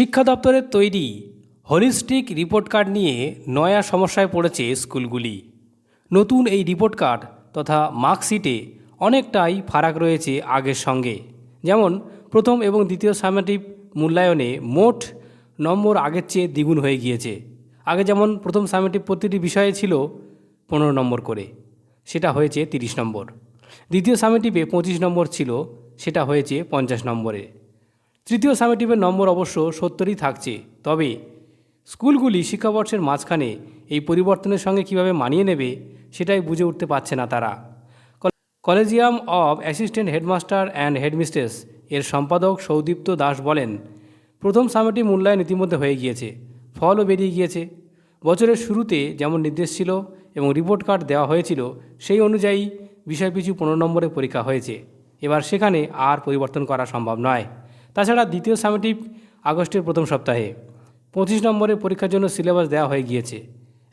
শিক্ষা দপ্তরের তৈরি হলিস্টিক রিপোর্ট কার্ড নিয়ে নয়া সমস্যায় পড়েছে স্কুলগুলি। নতুন এই রিপোর্ট কার্ড তথা মার্কশিটে অনেকটাই ফারাক রয়েছে আগের সঙ্গে। যেমন প্রথম এবং দ্বিতীয় সামেটিভ মূল্যায়নে মোট নম্বর আগের চেয়ে দ্বিগুণ হয়ে গিয়েছে। আগে যেমন প্রথম সামেটিভ প্রতিটি বিষয়ে ছিল পনেরো নম্বর করে, সেটা হয়েছে তিরিশ নম্বর। দ্বিতীয় সামেটিভে পঁচিশ নম্বর ছিল, সেটা হয়েছে পঞ্চাশ নম্বরে। তৃতীয় সামেটিভের নম্বর অবশ্য সত্তরই থাকছে। তবে স্কুলগুলি শিক্ষাবর্ষের মাঝখানে এই পরিবর্তনের সঙ্গে কীভাবে মানিয়ে নেবে সেটাই বুঝে উঠতে পারছে না তারা। Collegium of assistant headmaster and headmistress এর সম্পাদক সৌদীপ্ত দাস বলেন, প্রথম সামেটিভ মূল্যায়ন ইতিমধ্যে হয়ে গিয়েছে, ফলও বেরিয়ে গিয়েছে। বছরের শুরুতে যেমন নির্দেশ ছিল এবং রিপোর্ট কার্ড দেওয়া হয়েছিল, সেই অনুযায়ী বিষয় বিষয়পিছু পনেরো নম্বরে পরীক্ষা হয়েছে। এবার সেখানে আর পরিবর্তন করা সম্ভব নয়। তাছাড়া দ্বিতীয় সামেটিভ আগস্টের প্রথম সপ্তাহে। পঁচিশ নম্বরের পরীক্ষার জন্য সিলেবাস দেওয়া হয়ে গিয়েছে।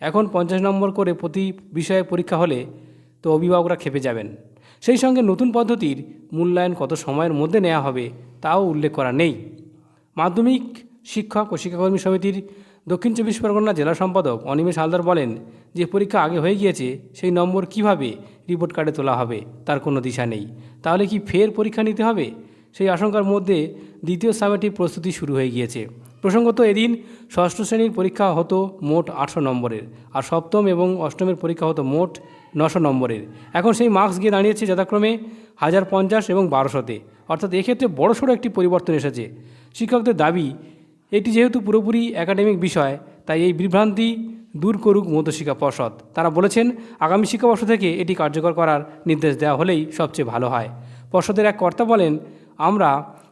এখন পঞ্চাশ নম্বর করে প্রতি বিষয়ে পরীক্ষা হলে তো অভিভাবকরা খেপে যাবেন। সেই সঙ্গে নতুন পদ্ধতির মূল্যায়ন কত সময়ের মধ্যে নেওয়া হবে তাও উল্লেখ করা নেই। মাধ্যমিক শিক্ষক ও শিক্ষাকর্মী সমিতির দক্ষিণ চব্বিশ পরগনা জেলা সম্পাদক অনিমেষ হালদার বলেন যে, পরীক্ষা আগে হয়ে গিয়েছে, সেই নম্বর কীভাবে রিপোর্ট কার্ডে তোলা হবে তার কোনো দিশা নেই। তাহলে কি ফের পরীক্ষা নিতে হবে? সেই আশঙ্কার মধ্যে দ্বিতীয় সামেটিভ প্রস্তুতি শুরু হয়ে গিয়েছে। প্রসঙ্গত এদিন ষষ্ঠ শ্রেণির পরীক্ষা হতো মোট আটশো নম্বরের আর সপ্তম এবং অষ্টমের পরীক্ষা হতো মোট নশো নম্বরের। এখন সেই মার্কস গিয়ে দাঁড়িয়েছে যথাক্রমে হাজার পঞ্চাশ এবং বারোশোতে। অর্থাৎ এক্ষেত্রে বড়সড় একটি পরিবর্তন এসেছে। শিক্ষকদের দাবি, এটি যেহেতু পুরোপুরি একাডেমিক বিষয়, তাই এই বিভ্রান্তি দূর করুক মধ্যশিক্ষা পর্ষদ। তারা বলেছেন, আগামী শিক্ষাবর্ষ থেকে এটি কার্যকর করার নির্দেশ দেওয়া হলেই সবচেয়ে ভালো হয়। পর্ষদের এক কর্তা বলেন আমরা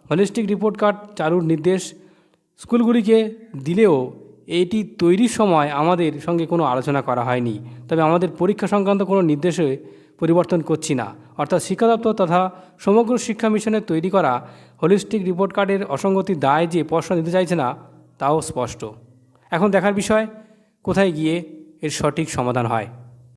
হলিস্টিক রিপোর্ট কার্ড চালুর নির্দেশ স্কুলগুলিকে দিলেও এটি তৈরির সময় আমাদের সঙ্গে কোনো আলোচনা করা হয়নি। তবে আমাদের পরীক্ষা সংক্রান্ত কোনো নির্দেশে পরিবর্তন করছি না। অর্থাৎ শিক্ষা দপ্তর তথা সমগ্র শিক্ষা মিশনের তৈরি করা হলিস্টিক রিপোর্ট কার্ডের অসঙ্গতির দায় যে পর্ষদ নিতে চাইছে না, তাও স্পষ্ট। এখন দেখার বিষয়, কোথায় গিয়ে এর সঠিক সমাধান হয়?